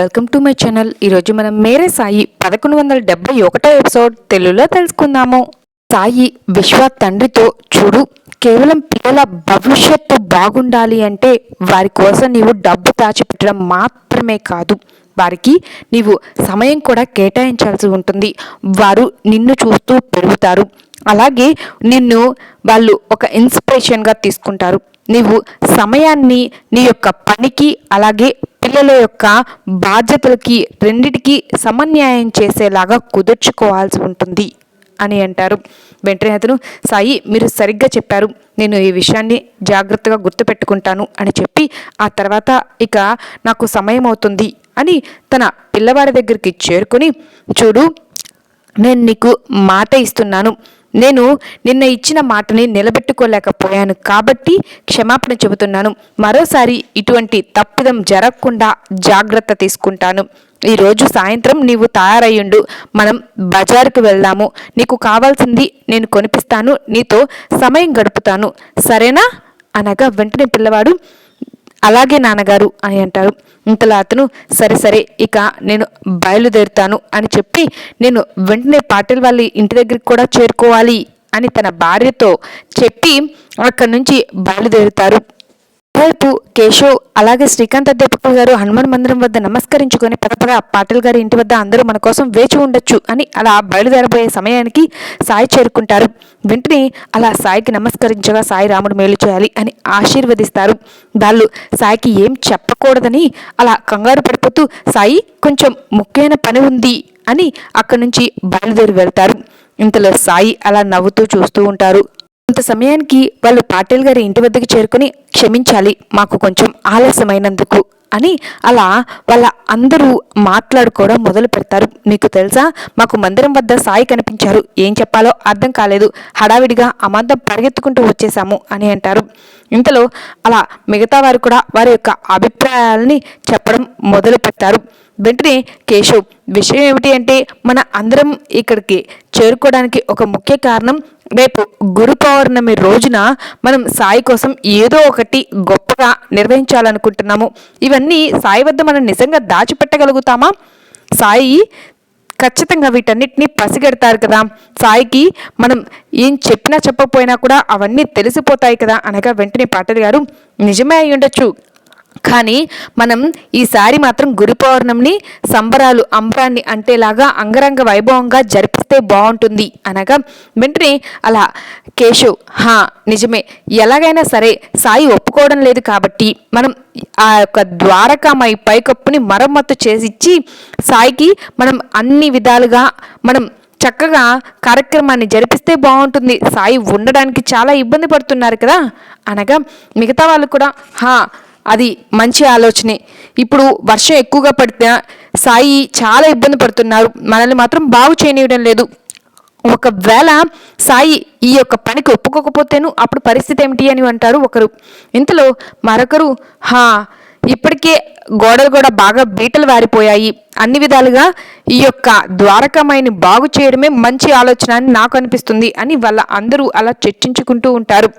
Welcome to my channel. ఈరోజు మనం మేరే సాయి పదకొండు వందల డెబ్బై ఒకటో ఎపిసోడ్ తెలుగులో తెలుసుకుందాము. సాయి విశ్వ తండ్రితో చూడు కేవలం పిల్లల భవిష్యత్తు బాగుండాలి అంటే వారి కోసం నీవు డబ్బు దాచిపెట్టడం మాత్రమే కాదు. వారికి నీవు సమయం కూడా కేటాయించాల్సి ఉంటుంది. వారు నిన్ను చూస్తూ పెరుగుతారు. అలాగే నిన్ను వాళ్ళు ఒక ఇన్స్పిరేషన్గా తీసుకుంటారు. నీవు సమయాన్ని నీ యొక్క పనికి అలాగే పిల్లల యొక్క బాధ్యతలకి రెండిటికి సమన్యాయం చేసేలాగా కుదుర్చుకోవాల్సి ఉంటుంది అని అంటారు. వెంటనే అతను సాయి మీరు సరిగ్గా చెప్పారు. నేను ఈ విషయాన్ని జాగ్రత్తగా గుర్తుపెట్టుకుంటాను అని చెప్పి ఆ తర్వాత ఇక నాకు సమయం అవుతుంది అని తన పిల్లవాడి దగ్గరికి చేరుకొని చూడు నేను నీకు మాట ఇస్తున్నాను. నేను నిన్న ఇచ్చిన మాటని నిలబెట్టుకోలేకపోయాను కాబట్టి క్షమాపణ చెబుతున్నాను. మరోసారి ఇటువంటి తప్పిదం జరగకుండా జాగ్రత్త తీసుకుంటాను. ఈరోజు సాయంత్రం నీవు తయారయ్యుండు. మనం బజారుకు వెళ్దాము. నీకు కావాల్సింది నేను కొనిపిస్తాను. నీతో సమయం గడుపుతాను. సరేనా? అనగా వెంటనే పిల్లవాడు అలాగే నాన్నగారు అని అంటారు ఇంతలో అతను సరే సరే ఇక నేను బయలుదేరుతాను అని చెప్పి నేను వెంటనే పాటిల్ వాళ్ళ ఇంటి దగ్గరికి కూడా చేరుకోవాలి అని తన భార్యతో చెప్పి అక్కడి నుంచి బయలుదేరుతారు. వైపు కేశవ్ అలాగే శ్రీకాంత్ అధ్యాపకులు గారు హనుమాన్ మందిరం వద్ద నమస్కరించుకొని పదపగా పాటిల్ గారి ఇంటి వద్ద అందరూ మన కోసం వేచి ఉండొచ్చు అని అలా బయలుదేరబోయే సమయానికి సాయి చేరుకుంటారు. వెంటనే అలా సాయికి నమస్కరించగా సాయి రాముడు మేలు చేయాలి అని ఆశీర్వదిస్తారు. వాళ్ళు సాయికి ఏం చెప్పకూడదని అలా కంగారు పడిపోతూ సాయి కొంచెం ముఖ్యమైన పని ఉంది అని అక్కడి నుంచి బయలుదేరి వెళ్తారు. ఇంతలో సాయి అలా నవ్వుతూ చూస్తూ ఉంటారు. కొంత సమయానికి వాళ్ళు పాటిల్ గారి ఇంటి వద్దకు చేరుకుని క్షమించాలి మాకు కొంచెం ఆలస్యమైనందుకు అని అలా వాళ్ళ అందరూ మాట్లాడుకోవడం మొదలు పెడతారు. మీకు తెలుసా? మాకు మందిరం వద్ద సాయి కనిపించారు. ఏం చెప్పాలో అర్థం కాలేదు. హడావిడిగా అమాంతం పరిగెత్తుకుంటూ వచ్చేసాము అని అంటారు. ఇంతలో అలా మిగతా వారు కూడా వారి యొక్క అభిప్రాయాలని చెప్పడం మొదలు పెట్టారు వెంటనే కేశవ్ విషయం ఏమిటి అంటే మన అందరం ఇక్కడికి చేరుకోవడానికి ఒక ముఖ్య కారణం రేపు గురు పౌర్ణమి రోజున మనం సాయి కోసం ఏదో ఒకటి గొప్పగా నిర్వహించాలనుకుంటున్నాము. ఇవన్నీ సాయి వద్ద మనం నిజంగా దాచిపెట్టగలుగుతామా? సాయి ఖచ్చితంగా వీటన్నిటిని పసిగెడతారు కదా. సాయికి మనం ఏం చెప్పినా చెప్పకపోయినా కూడా అవన్నీ తెలిసిపోతాయి కదా అనగా వెంటనే పాటలు గారు నిజమే అయి ఉండొచ్చు కానీ మనం ఈసారి మాత్రం గురు పౌర్ణమిని సంబరాలు అంబరాన్ని అంటేలాగా అంగరంగ వైభవంగా జరిపిస్తే బాగుంటుంది అనగా వెంటనే అలా కేశవ్ హా నిజమే. ఎలాగైనా సరే సాయి ఒప్పుకోవడం లేదు కాబట్టి మనం ఆ యొక్క ద్వారకామై పైకప్పుని మరమ్మత్తు చేసిచ్చి సాయికి మనం అన్ని విధాలుగా మనం చక్కగా కార్యక్రమాన్ని జరిపిస్తే బాగుంటుంది. సాయి ఉండడానికి చాలా ఇబ్బంది పడుతున్నారు కదా. అనగా మిగతా వాళ్ళు కూడా హా అది మంచి ఆలోచనే. ఇప్పుడు వర్షం ఎక్కువగా పడితే సాయి చాలా ఇబ్బంది పడుతున్నారు. మనల్ని మాత్రం బాగు చేయనివ్వడం లేదు. ఒకవేళ సాయి ఈ యొక్క పనికి ఒప్పుకోకపోతేను అప్పుడు పరిస్థితి ఏమిటి అని అంటారు ఒకరు. ఇంతలో మరొకరు హా ఇప్పటికే గోడలు కూడా బాగా బీటలు వారిపోయాయి. అన్ని విధాలుగా ఈ యొక్క ద్వారకమైని బాగు చేయడమే మంచి ఆలోచన అని నాకు అనిపిస్తుంది అని వాళ్ళ అందరూ అలా చర్చించుకుంటూ ఉంటారు.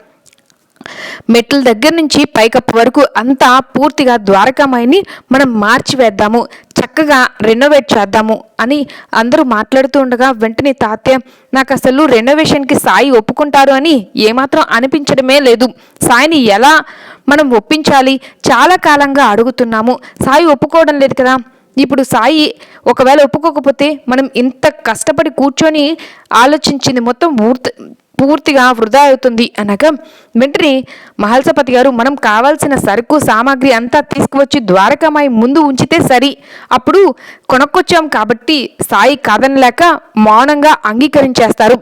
మెట్ల దగ్గర నుంచి పైకప్పు వరకు అంతా పూర్తిగా ద్వారకామాయిని మనం మార్చివేద్దాము చక్కగా రెనోవేట్ చేద్దాము అని అందరూ మాట్లాడుతూ ఉండగా వెంటనే తాతయ్య నాకు అసలు రెనోవేషన్కి సాయి ఒప్పుకుంటారు అని ఏమాత్రం అనిపించడమే లేదు. సాయిని ఎలా మనం ఒప్పించాలి? చాలా కాలంగా అడుగుతున్నాము. సాయి ఒప్పుకోవడం లేదు కదా. ఇప్పుడు సాయి ఒకవేళ ఒప్పుకోకపోతే మనం ఇంత కష్టపడి కూర్చొని ఆలోచించింది మొత్తం ఊర్త పూర్తిగా వృధా అవుతుంది అనగా వెంటనే మహల్సపతి గారు మనం కావాల్సిన సరుకు సామాగ్రి అంతా తీసుకువచ్చి ద్వారకామాయి ముందు ఉంచితే సరి. అప్పుడు కొనుక్కొచ్చాం కాబట్టి సాయి కాదనలేక మౌనంగా అంగీకరించేస్తారు.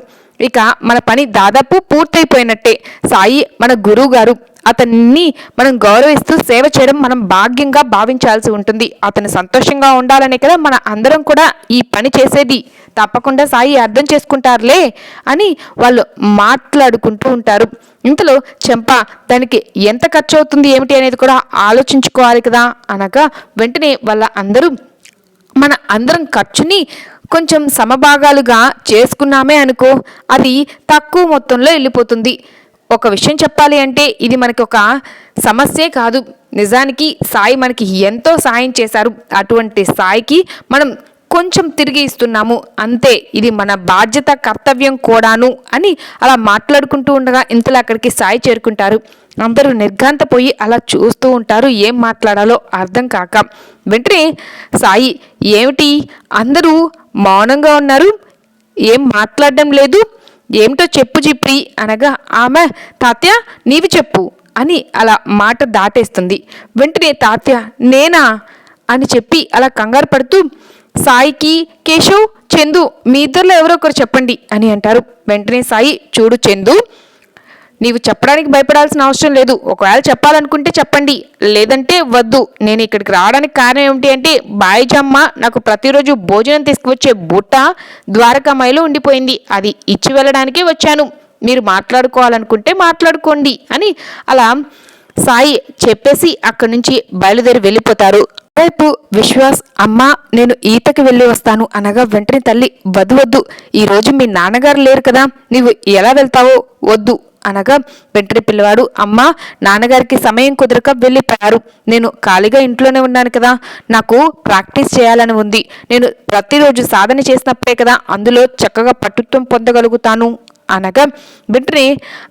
ఇక మన పని దాదాపు పూర్తయిపోయినట్టే. సాయి మన గురువు గారు అతన్ని మనం గౌరవిస్తూ సేవ చేయడం మనం భాగ్యంగా భావించాల్సి ఉంటుంది. అతను సంతోషంగా ఉండాలనే కదా మన అందరం కూడా ఈ పని చేసేది. తప్పకుండా సాయి అర్థం చేసుకుంటారులే అని వాళ్ళు మాట్లాడుకుంటూ ఉంటారు. ఇంతలో చెంప దానికి ఎంత ఖర్చు అవుతుంది ఏమిటి అనేది కూడా ఆలోచించుకోవాలి కదా అనగా వెంటనే వాళ్ళ అందరూ మన అందరం ఖర్చుని కొంచెం సమభాగాలుగా చేసుకున్నామే అనుకో అది తక్కువ మొత్తంలో వెళ్ళిపోతుంది. ఒక విషయం చెప్పాలి అంటే ఇది మనకి ఒక సమస్యే కాదు. నిజానికి సాయి మనకి ఎంతో సాయం చేశారు. అటువంటి సాయికి మనం కొంచెం తిరిగి ఇస్తున్నాము. అంతే ఇది మన బాధ్యత కర్తవ్యం కూడాను అని అలా మాట్లాడుకుంటూ ఉండగా ఇంతలో అక్కడికి సాయి చేరుకుంటారు. అందరూ నిర్ఘాంతపోయి అలా చూస్తూ ఉంటారు. ఏం మాట్లాడాలో అర్థం కాక వెంటనే సాయి ఏమిటి? అందరూ మౌనంగా ఉన్నారు? ఏం మాట్లాడడం లేదు? ఏమిటో చెప్పు జిప్రి అనగా ఆమె తాత్య నీవి చెప్పు అని అలా మాట దాటేస్తుంది. వెంటనే తాత్య నేనా? అని చెప్పి అలా కంగారు పడుతూ సాయికి కేశవ్ చందు మీ ఇద్దరిలో ఎవరో ఒకరు చెప్పండి అని అంటారు. వెంటనే సాయి చూడు చందు నీవు చెప్పడానికి భయపడాల్సిన అవసరం లేదు. ఒకవేళ చెప్పాలనుకుంటే చెప్పండి. లేదంటే వద్దు. నేను ఇక్కడికి రావడానికి కారణం ఏమిటి అంటే బాయిజమ్మ నాకు ప్రతిరోజు భోజనం తీసుకువచ్చే బుట్ట ద్వారకామాయిలో ఉండిపోయింది. అది ఇచ్చి వెళ్ళడానికే వచ్చాను. మీరు మాట్లాడుకోవాలనుకుంటే మాట్లాడుకోండి అని అలా సాయి చెప్పేసి అక్కడి నుంచి బయలుదేరి వెళ్ళిపోతారు. రేపు విశ్వాస్ అమ్మ నేను ఈతకి వెళ్ళి వస్తాను అనగా వెంటనే తల్లి వద్దు వద్దు. ఈరోజు మీ నాన్నగారు లేరు కదా నీవు ఎలా వెళ్తావో వద్దు అనగా వెంటనే పిల్లవాడు అమ్మ నాన్నగారికి సమయం కుదరక వెళ్ళిపోయారు. నేను ఖాళీగా ఇంట్లోనే ఉన్నాను కదా నాకు ప్రాక్టీస్ చేయాలని ఉంది. నేను ప్రతిరోజు సాధన చేసినప్పుడే కదా అందులో చక్కగా పట్టుత్వం పొందగలుగుతాను అనగా వెంటనే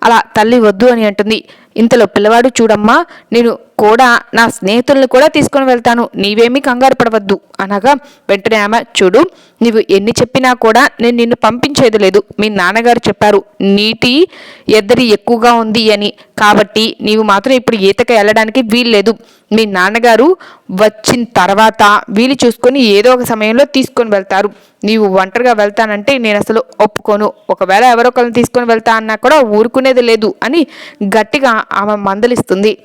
అలా తల్లి వద్దు అని అంటుంది. ఇంతలో పిల్లవాడు చూడమ్మా నేను కూడా నా స్నేహితులను కూడా తీసుకొని వెళ్తాను నీవేమీ కంగారు పడవద్దు అనగా వెంటనే ఆమె చూడు నీవు ఎన్ని చెప్పినా కూడా నేను నిన్ను పంపించేది లేదు. మీ నాన్నగారు చెప్పారు నీటి ఎద్దరి ఎక్కువగా ఉంది అని. కాబట్టి నీవు మాత్రం ఇప్పుడు ఈతకి వెళ్ళడానికి వీల్లేదు. మీ నాన్నగారు వచ్చిన తర్వాత వీలు చూసుకొని ఏదో ఒక సమయంలో తీసుకొని వెళ్తారు. నీవు ఒంటరిగా వెళ్తానంటే నేను అసలు ఒప్పుకోను. ఒకవేళ ఎవరో ఒకరిని తీసుకొని వెళ్తా అన్నా కూడా ఊరుకునేది లేదు అని గట్టిగా ఆమె మందలిస్తుంది.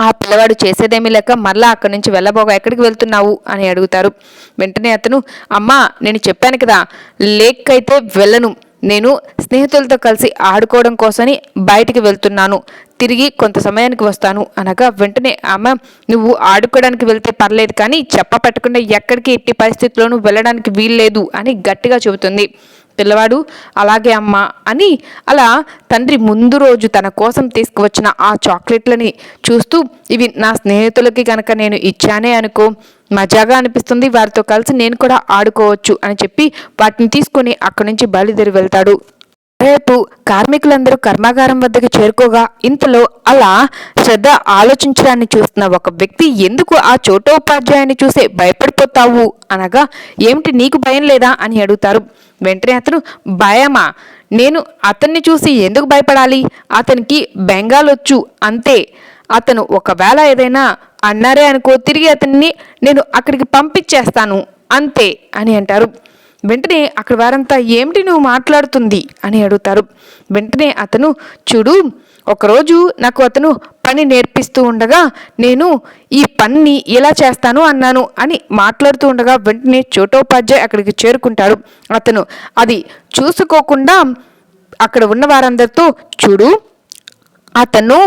ఆ పిల్లవాడు చేసేదేమీ లేక మళ్ళా అక్కడి నుంచి వెళ్ళబోగా ఎక్కడికి వెళ్తున్నావు? అని అడుగుతారు. వెంటనే అతను అమ్మా నేను చెప్పాను కదా లేక్ అయితే వెళ్ళను. నేను స్నేహితులతో కలిసి ఆడుకోవడం కోసమని బయటికి వెళ్తున్నాను. తిరిగి కొంత సమయానికి వస్తాను. అనగా వెంటనే ఆమె నువ్వు ఆడుకోవడానికి వెళ్తే పర్లేదు కానీ చెప్ప పెట్టకుండా ఎక్కడికి ఎట్టి పరిస్థితుల్లోనూ వెళ్ళడానికి వీల్లేదు అని గట్టిగా చెబుతుంది. పిల్లవాడు అలాగే అమ్మ అని అలా తండ్రి ముందు రోజు తన కోసం తీసుకువచ్చిన ఆ చాక్లెట్లని చూస్తూ ఇవి నా స్నేహితులకి కనుక నేను ఇచ్చానే అనుకో మజాగా అనిపిస్తుంది వారితో కలిసి నేను కూడా ఆడుకోవచ్చు అని చెప్పి వాటిని తీసుకొని అక్కడి నుంచి బయలుదేరి వెళ్తాడు. రేపు కార్మికులందరూ కర్మాగారం వద్దకు చేరుకోగా ఇంతలో అలా శ్రద్ధ ఆలోచించడాన్ని చూస్తున్న ఒక వ్యక్తి ఎందుకు ఆ చోటోపాధ్యాయుని చూసే భయపడిపోతావు అనగా ఏమిటి నీకు భయం లేదా? అని అడుగుతారు. వెంటనే అతను భయమా? నేను అతన్ని చూసి ఎందుకు భయపడాలి? అతనికి బెంగాల్ వచ్చు అంతే. అతను ఒకవేళ ఏదైనా అన్నారే అనుకో తిరిగి అతన్ని నేను అక్కడికి పంపించేస్తాను అంతే అని అంటారు. వెంటనే అక్కడ వారంతా ఏమిటి నువ్వు మాట్లాడుతుంది? అని అడుగుతారు. వెంటనే అతను చూడు ఒకరోజు నాకు అతను పని నేర్పిస్తూ ఉండగా నేను ఈ పనిని ఎలా చేస్తాను అన్నాను అని మాట్లాడుతూ ఉండగా వెంటనే చోటోపాధ్యాయ్ అక్కడికి చేరుకుంటాడు. అతను అది చూసుకోకుండా అక్కడ ఉన్న వారందరితో చూడు అతను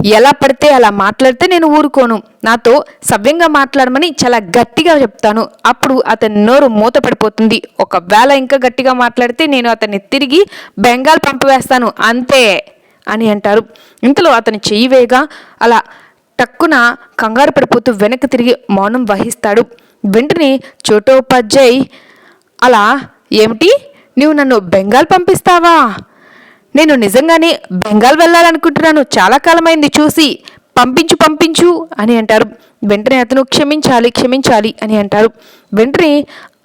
ఎలా పడితే అలా మాట్లాడితే నేను ఊరుకోను. నాతో సవ్యంగా మాట్లాడమని చాలా గట్టిగా చెప్తాను. అప్పుడు అతని నోరు మూత పడిపోతుంది ఒకవేళ ఇంకా గట్టిగా మాట్లాడితే నేను అతన్ని తిరిగి బెంగాల్ పంపివేస్తాను. అంతే అని అంటారు. ఇంతలో అతని చెయ్యి వేగా అలా టక్కున కంగారు పడిపోతూ వెనక్కి తిరిగి మౌనం వహిస్తాడు. వెంటనే చోటోపాధ్యాయ్ అలా ఏమిటి? నువ్వు నన్ను బెంగాల్ పంపిస్తావా? నేను నిజంగానే బెంగాల్ వెళ్ళాలనుకుంటున్నాను. చాలా కాలమైంది చూసి పంపించు పంపించు అని అంటారు. వెంటనే అతను క్షమించాలి క్షమించాలి అని అంటారు. వెంటనే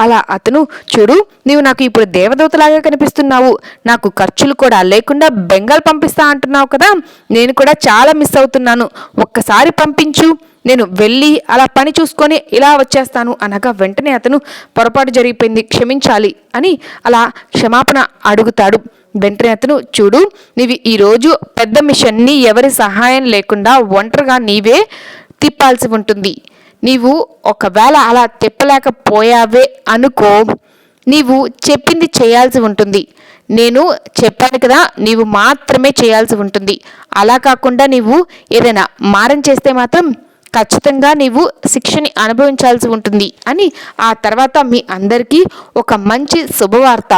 అలా అతను చూడు నీవు నాకు ఇప్పుడు దేవదూతలాగా కనిపిస్తున్నావు. నాకు ఖర్చులు కూడా లేకుండా బెంగాల్ పంపిస్తా అంటున్నావు కదా నేను కూడా చాలా మిస్ అవుతున్నాను. ఒక్కసారి పంపించు నేను వెళ్ళి అలా పని చూసుకొని ఇలా వచ్చేస్తాను అనగా వెంటనే అతను పొరపాటు జరిగిపోయింది క్షమించాలి అని అలా క్షమాపణ అడుగుతాడు. వెంటనే అతను చూడు నీవి ఈరోజు పెద్ద మిషన్ని ఎవరి సహాయం లేకుండా ఒంటరిగా నీవే తిప్పాల్సి ఉంటుంది. నీవు ఒకవేళ అలా తిప్పలేకపోయావే అనుకో. నీవు చెప్పింది చేయాల్సి ఉంటుంది. నేను చెప్పాను కదా నీవు మాత్రమే చేయాల్సి ఉంటుంది. అలా కాకుండా నీవు ఏదైనా మారం చేస్తే మాత్రం ఖచ్చితంగా నీవు శిక్షని అనుభవించాల్సి ఉంటుంది అని ఆ తర్వాత మీ అందరికీ ఒక మంచి శుభవార్త.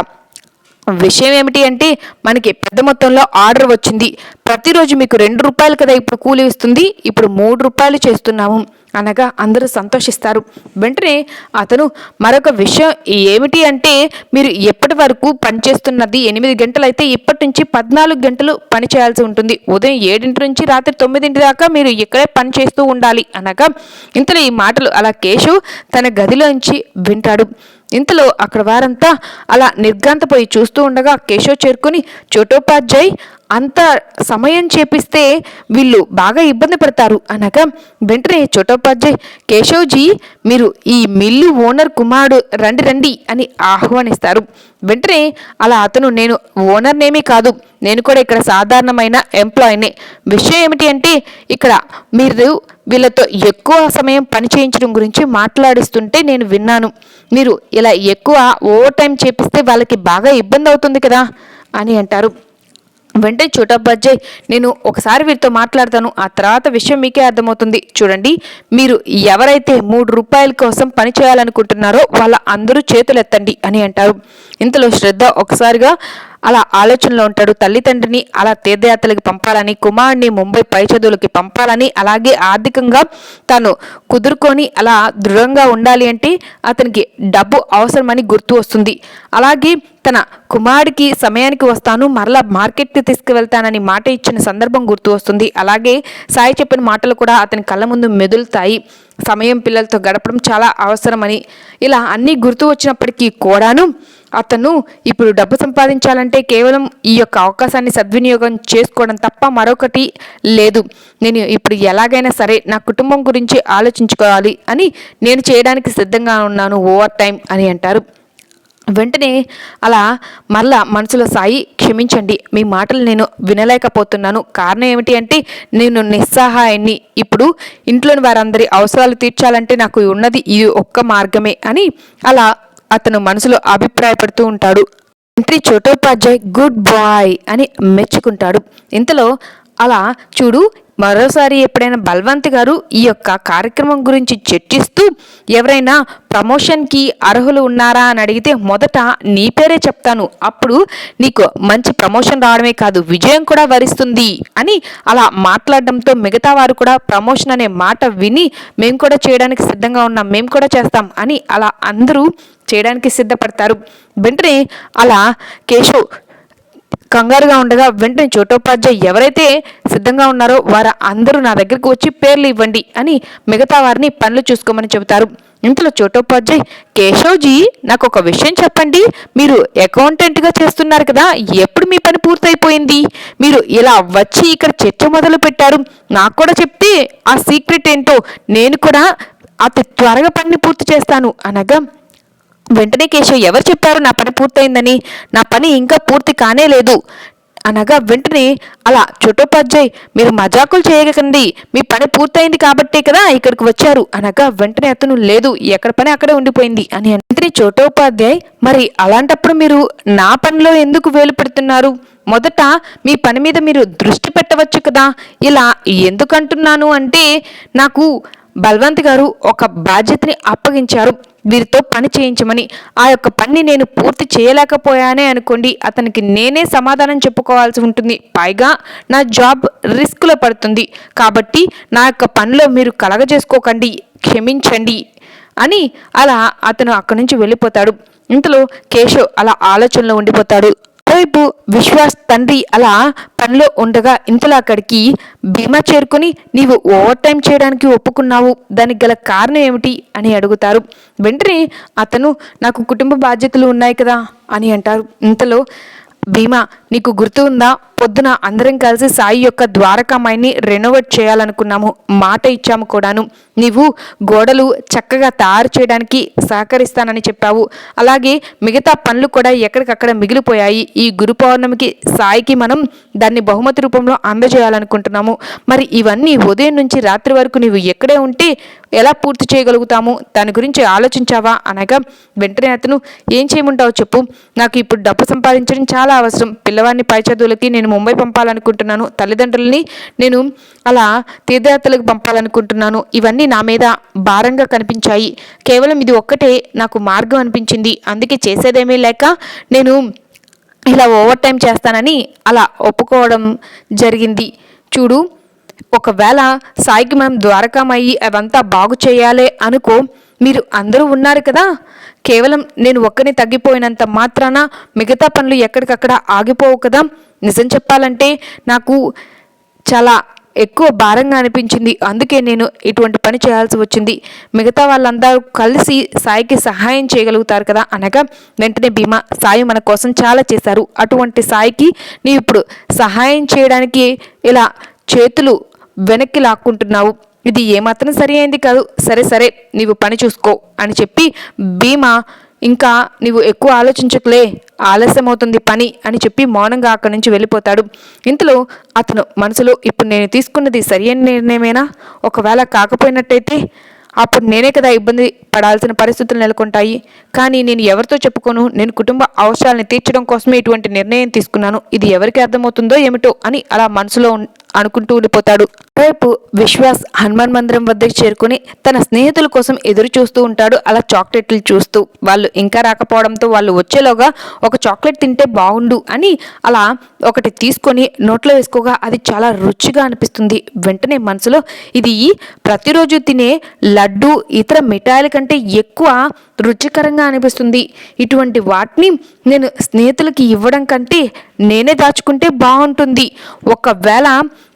విషయం ఏమిటి అంటే మనకి పెద్ద మొత్తంలో ఆర్డర్ వచ్చింది. ప్రతిరోజు మీకు రెండు రూపాయలు కదా ఇప్పుడు కూలి ఇస్తుంది ఇప్పుడు మూడు రూపాయలు చేస్తున్నాము. అనగా అందరూ సంతోషిస్తారు. వెంటనే అతను మరొక విషయం ఏమిటి అంటే మీరు ఎప్పటి వరకు పనిచేస్తున్నది ఎనిమిది గంటలు అయితే ఇప్పటి నుంచి పద్నాలుగు గంటలు పని చేయాల్సి ఉంటుంది. ఉదయం ఏడింటి నుంచి రాత్రి తొమ్మిదింటి దాకా మీరు ఇక్కడే పని చేస్తూ ఉండాలి. అనగా ఇంతలో ఈ మాటలు అలా కేశవ్ తన గదిలోంచి వింటాడు. ఇంతలో అక్కడ వారంతా అలా నిర్గాంతపోయి చూస్తూ ఉండగా కేశవ్ చేరుకుని చోటోపాధ్యాయ్ అంత సమయం చేపిస్తే వీళ్ళు బాగా ఇబ్బంది పడతారు అనగా వెంటనే చోటోపాధ్యాయ్ కేశవ్జీ మీరు ఈ మిల్లు ఓనర్ కుమారుడు రండి రండి అని ఆహ్వానిస్తారు. వెంటనే అలా అతను నేను ఓనర్నేమీ కాదు నేను కూడా ఇక్కడ సాధారణమైన ఎంప్లాయీనే. విషయం ఏమిటి అంటే ఇక్కడ మీరు వీళ్ళతో ఎక్కువ సమయం పని చేయించడం గురించి మాట్లాడిస్తుంటే నేను విన్నాను. మీరు ఇలా ఎక్కువ ఓవర్ టైం చేపిస్తే వాళ్ళకి బాగా ఇబ్బంది అవుతుంది కదా అని అంటారు. వెంటనే చోటాపాధ్యాయ్ నేను ఒకసారి వీరితో మాట్లాడతాను. ఆ తర్వాత విషయం మీకే అర్థమవుతుంది. చూడండి మీరు ఎవరైతే మూడు రూపాయల కోసం పని చేయాలనుకుంటున్నారో వాళ్ళ అందరూ చేతులెత్తండి అని అంటారు. ఇంతలో శ్రద్ధ ఒకసారిగా అలా ఆలోచనలో ఉంటాడు. తల్లిదండ్రిని అలా తీర్థయాత్రలకు పంపాలని కుమారుడిని ముంబై పై చదువులకి పంపాలని అలాగే ఆర్థికంగా తను కుదురుకొని అలా దృఢంగా ఉండాలి అంటే అతనికి డబ్బు అవసరమని గుర్తు వస్తుంది. అలాగే తన కుమారుడికి సమయానికి వస్తాను మరలా మార్కెట్కి తీసుకువెళ్తానని మాట ఇచ్చిన సందర్భం గుర్తు వస్తుంది. అలాగే సాయి చెప్పిన మాటలు కూడా అతని కళ్ళ ముందు మెదులుతాయి. సమయం పిల్లలతో గడపడం చాలా అవసరమని ఇలా అన్నీ గుర్తు వచ్చినప్పటికీ కూడాను అతను ఇప్పుడు డబ్బు సంపాదించాలంటే కేవలం ఈ యొక్క అవకాశాన్ని సద్వినియోగం చేసుకోవడం తప్ప మరొకటి లేదు. నేను ఇప్పుడు ఎలాగైనా సరే నా కుటుంబం గురించి ఆలోచించుకోవాలి అని నేను చేయడానికి సిద్ధంగా ఉన్నాను. ఓవర్ టైం అని అంటారు. వెంటనే అలా మరలా మనసులో సాయి క్షమించండి మీ మాటలు నేను వినలేకపోతున్నాను. కారణం ఏమిటి అంటే నేను నిస్సహాయాన్ని. ఇప్పుడు ఇంట్లోని వారందరి అవసరాలు తీర్చాలంటే నాకు ఉన్నది ఇది ఒక్క మార్గమే అని అలా అతను మనసులో అభిప్రాయపడుతూ ఉంటాడు. మంత్రి చోటోపాధ్యాయ్ గుడ్ బాయ్ అని మెచ్చుకుంటాడు. ఇంతలో అలా చూడు మరోసారి ఎప్పుడైనా బల్వంత్ గారు ఈ యొక్క కార్యక్రమం గురించి చర్చిస్తూ ఎవరైనా ప్రమోషన్కి అర్హులు ఉన్నారా అని అడిగితే మొదట నీ పేరే చెప్తాను. అప్పుడు నీకు మంచి ప్రమోషన్ రావడమే కాదు విజయం కూడా వరిస్తుంది అని అలా మాట్లాడడంతో మిగతా వారు కూడా ప్రమోషన్ అనే మాట విని మేము కూడా చేయడానికి సిద్ధంగా ఉన్నాం మేము కూడా చేస్తాం అని అలా అందరూ చేయడానికి సిద్ధపడతారు. వెంటనే అలా కేశవ్ కంగారుగా ఉండగా వెంటనే చోటోపాధ్యాయ్ ఎవరైతే సిద్ధంగా ఉన్నారో వారు అందరూ నా దగ్గరకు వచ్చి పేర్లు ఇవ్వండి అని మిగతా వారిని పనులు చూసుకోమని చెబుతారు. ఇంతలో చోటోపాధ్యాయ్ కేశవ్జీ నాకు ఒక విషయం చెప్పండి. మీరు అకౌంటెంట్గా చేస్తున్నారు కదా ఎప్పుడు మీ పని పూర్తయిపోయింది? మీరు ఇలా వచ్చి ఇక్కడ చర్చ మొదలు పెట్టారు. నాకు కూడా చెప్తే ఆ సీక్రెట్ ఏంటో నేను కూడా అతి త్వరగా పనిని పూర్తి చేస్తాను. అనగా వెంటనే కేశవ్ ఎవరు చెప్పారు నా పని పూర్తయిందని? నా పని ఇంకా పూర్తి కానే లేదు. అనగా వెంటనే అలా చోటోపాధ్యాయ్ మీరు మజాకులు చేయకండి. మీ పని పూర్తయింది కాబట్టే కదా ఇక్కడికి వచ్చారు. అనగా వెంటనే అతను లేదు ఎక్కడ పని అక్కడే ఉండిపోయింది. అని వెంటనే చోటోపాధ్యాయ్ మరి అలాంటప్పుడు మీరు నా పనిలో ఎందుకు వేలు పెడుతున్నారు? మొదట మీ పని మీద మీరు దృష్టి పెట్టవచ్చు కదా. ఇలా ఎందుకంటున్నాను అంటే నాకు బల్వంత్ గారు ఒక బాధ్యతని అప్పగించారు. వీరితో పని చేయించమని ఆ యొక్క పని నేను పూర్తి చేయలేకపోయానే అనుకోండి అతనికి నేనే సమాధానం చెప్పుకోవాల్సి ఉంటుంది. పైగా నా జాబ్ రిస్క్లో పడుతుంది. కాబట్టి నా యొక్క పనిలో మీరు కలగజేసుకోకండి క్షమించండి అని అలా అతను అక్కడి నుంచి వెళ్ళిపోతాడు. ఇంతలో కేశవ్ అలా ఆలోచనలో ఉండిపోతాడు. వైపు విశ్వాస్ తండ్రి అలా పనిలో ఉండగా ఇంతలో అక్కడికి భీమా చేరుకుని నీవు ఓవర్ టైం చేయడానికి ఒప్పుకున్నావు. దానికి గల కారణం ఏమిటి అని అడుగుతారు. వెంటనే అతను నాకు కుటుంబ బాధ్యతలు ఉన్నాయి కదా అని అంటారు. ఇంతలో భీమా నీకు గుర్తు ఉందా? పొద్దున అందరం కలిసి సాయి యొక్క ద్వారకామాయిని రెనోవేట్ చేయాలనుకున్నాము. మాట ఇచ్చాము కూడాను. నీవు గోడలు చక్కగా తయారు చేయడానికి సహకరిస్తానని చెప్పావు. అలాగే మిగతా పనులు కూడా ఎక్కడికక్కడ మిగిలిపోయాయి. ఈ గురు పౌర్ణమికి సాయికి మనం దాన్ని బహుమతి రూపంలో అందజేయాలనుకుంటున్నాము. మరి ఇవన్నీ ఉదయం నుంచి రాత్రి వరకు నీవు ఎక్కడే ఉంటే ఎలా పూర్తి చేయగలుగుతాము? దాని గురించి ఆలోచించావా? అనగా వెంటనే అతను ఏం చేయమంటావు చెప్పు. నాకు ఇప్పుడు డబ్బు సంపాదించడం చాలా అవసరం. పిల్లవాడిని పై చదువులకి నేను ముంబై పంపాలనుకుంటున్నాను తల్లిదండ్రులని నేను అలా తీర్థయాత్రలకు పంపాలనుకుంటున్నాను. ఇవన్నీ నా మీద భారంగా కనిపించాయి. కేవలం ఇది ఒక్కటే నాకు మార్గం అనిపించింది. అందుకే చేసేదేమీ లేక నేను ఇలా ఓవర్ టైం చేస్తానని అలా ఒప్పుకోవడం జరిగింది. చూడు ఒకవేళ సాయికి మనం ద్వారకామయ్యి అవంతా బాగు చేయాలి అనుకో మీరు అందరూ ఉన్నారు కదా? కేవలం నేను ఒక్కనే తగ్గిపోయినంత మాత్రాన మిగతా పనులు ఎక్కడికక్కడ ఆగిపోవు కదా? నిజం చెప్పాలంటే నాకు చాలా ఎక్కువ భారంగా అనిపించింది. అందుకే నేను ఇటువంటి పని చేయాల్సి వచ్చింది. మిగతా వాళ్ళందరూ కలిసి సాయికి సహాయం చేయగలుగుతారు కదా? అనగా వెంటనే భీమా సాయి మన కోసం చాలా చేశారు. అటువంటి సాయికి నీవు ఇప్పుడు సహాయం చేయడానికి ఇలా చేతులు వెనక్కి లాక్కుంటున్నావు. ఇది ఏమాత్రం సరి అయింది కాదు. సరే సరే నీవు పని చూసుకో అని చెప్పి భీమా ఇంకా నీవు ఎక్కువ ఆలోచించకులే ఆలస్యం అవుతుంది పని అని చెప్పి మౌనంగా అక్కడి నుంచి వెళ్ళిపోతాడు. ఇంతలో అతను మనసులో ఇప్పుడు నేను తీసుకున్నది సరి అయిన నిర్ణయమేనా? ఒకవేళ కాకపోయినట్టయితే అప్పుడు నేనే కదా ఇబ్బంది పడాల్సిన పరిస్థితులు నెలకొంటాయి. కానీ నేను ఎవరితో చెప్పుకోను? నేను కుటుంబ అవసరాలను తీర్చడం కోసమే ఇటువంటి నిర్ణయం తీసుకున్నాను. ఇది ఎవరికి అర్థమవుతుందో ఏమిటో అని అలా మనసులో అనుకుంటూ ఉండిపోతాడు. రేపు విశ్వాస్ హనుమాన్ మందిరం వద్దకు చేరుకుని తన స్నేహితుల కోసం ఎదురు చూస్తూ ఉంటాడు. అలా చాక్లెట్లు చూస్తూ వాళ్ళు ఇంకా రాకపోవడంతో వాళ్ళు వచ్చేలోగా ఒక చాక్లెట్ తింటే బాగుండు అని అలా ఒకటి తీసుకొని నోట్లో వేసుకోగా అది చాలా రుచిగా అనిపిస్తుంది. వెంటనే మనసులో ఇది ప్రతిరోజు తినే లడ్డు ఇతర మిఠాయిల కంటే ఎక్కువ రుచికరంగా అనిపిస్తుంది. ఇటువంటి వాటిని నేను స్నేహితులకి ఇవ్వడం కంటే నేనే దాచుకుంటే బాగుంటుంది. ఒకవేళ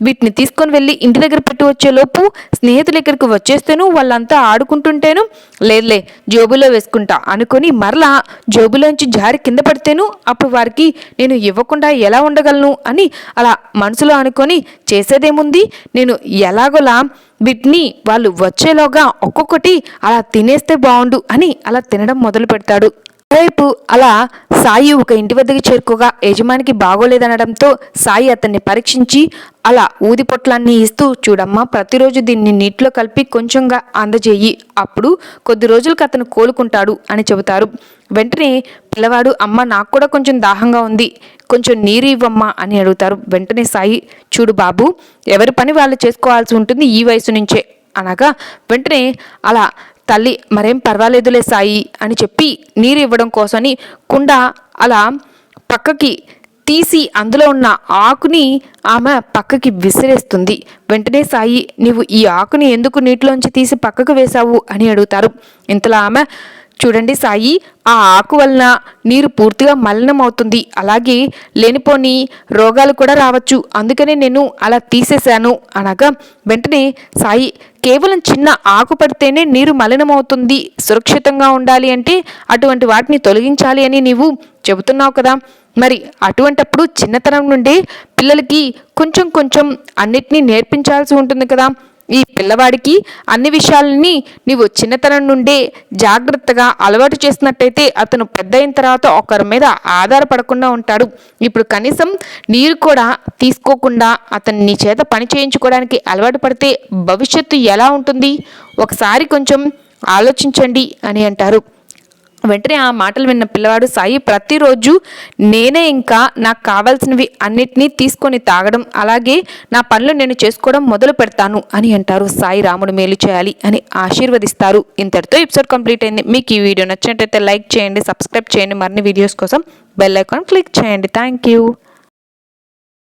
వీటిని తీసుకొని వెళ్ళి ఇంటి దగ్గర పెట్టి వచ్చేలోపు స్నేహితులు ఇక్కడికి వచ్చేస్తేను వాళ్ళంతా ఆడుకుంటుంటేను లేదులే జోబులో వేసుకుంటా అనుకొని మరలా జోబులోంచి జారి కింద పడితేను అప్పుడు వారికి నేను ఇవ్వకుండా ఎలా ఉండగలను అని అలా మనసులో అనుకొని చేసేదేముంది? నేను ఎలాగోలా వీటిని వాళ్ళు వచ్చేలోగా ఒక్కొక్కటి అలా తినేస్తే బాగుండు అని అలా తినడం మొదలు పెడతాడు. రేపు అలా సాయి ఒక ఇంటి వద్దకు చేరుకోగా యజమానికి బాగోలేదనడంతో సాయి అతన్ని పరీక్షించి అలా ఊది పొట్లాన్ని ఇస్తూ చూడమ్మా ప్రతిరోజు దీన్ని నీటిలో కలిపి కొంచెంగా అందజేయి అప్పుడు కొద్ది రోజులకు అతను కోలుకుంటాడు అని చెబుతారు. వెంటనే పిల్లవాడు అమ్మ నాకు కూడా కొంచెం దాహంగా ఉంది. కొంచెం నీరు ఇవ్వమ్మా అని అడుగుతారు. వెంటనే సాయి చూడు బాబు ఎవరి పని వాళ్ళు చేసుకోవాల్సి ఉంటుంది ఈ వయసు నుంచే. అనగా వెంటనే అలా తల్లి మరేం పర్వాలేదులే సాయి అని చెప్పి నీరు ఇవ్వడం కోసమని కుండ అలా పక్కకి తీసి అందులో ఉన్న ఆకుని ఆమె పక్కకి విసిరేస్తుంది. వెంటనే సాయి నీవు ఈ ఆకుని ఎందుకు నీటిలోంచి తీసి పక్కకు వేశావు? అని అడుగుతారు. ఇంతలో ఆమె చూడండి సాయి ఆ ఆకు వలన నీరు పూర్తిగా మలినం అవుతుంది అలాగే లేనిపోని రోగాలు కూడా రావచ్చు. అందుకనే నేను అలా తీసేశాను అనగా వెంటనే సాయి కేవలం చిన్న ఆకు పడితేనే నీరు మలినమవుతుంది. సురక్షితంగా ఉండాలి అంటే అటువంటి వాటిని తొలగించాలి అని నీవు చెబుతున్నావు కదా. మరి అటువంటప్పుడు చిన్నతనం నుండి పిల్లలకి కొంచెం కొంచెం అన్నిటినీ నేర్పించాల్సి ఉంటుంది కదా. ఈ పిల్లవాడికి అన్ని విషయాలని నీవు చిన్నతనం నుండే జాగ్రత్తగా అలవాటు చేసినట్టయితే అతను పెద్ద అయిన తర్వాత ఒకరి మీద ఆధారపడకుండా ఉంటాడు. ఇప్పుడు కనీసం నీరు కూడా తీసుకోకుండా అతన్ని నీ చేత పని చేయించుకోవడానికి అలవాటు పడితే భవిష్యత్తు ఎలా ఉంటుంది? ఒకసారి కొంచెం ఆలోచించండి అని అంటారు. వెంటనే ఆ మాటలు విన్న పిల్లవాడు సాయి ప్రతిరోజు నేనే ఇంకా నాకు కావాల్సినవి అన్నిటినీ తీసుకొని తాగడం అలాగే నా పనులు నేను చేసుకోవడం మొదలు పెడతాను అని అంటారు. సాయి రాముడు మేలు చేయాలి అని ఆశీర్వదిస్తారు. ఇంతటితో ఎపిసోడ్ కంప్లీట్ అయింది. మీకు ఈ వీడియో నచ్చినట్టయితే లైక్ చేయండి సబ్స్క్రైబ్ చేయండి. మరిన్ని వీడియోస్ కోసం బెల్ ఐకాన్ క్లిక్ చేయండి. Thank you.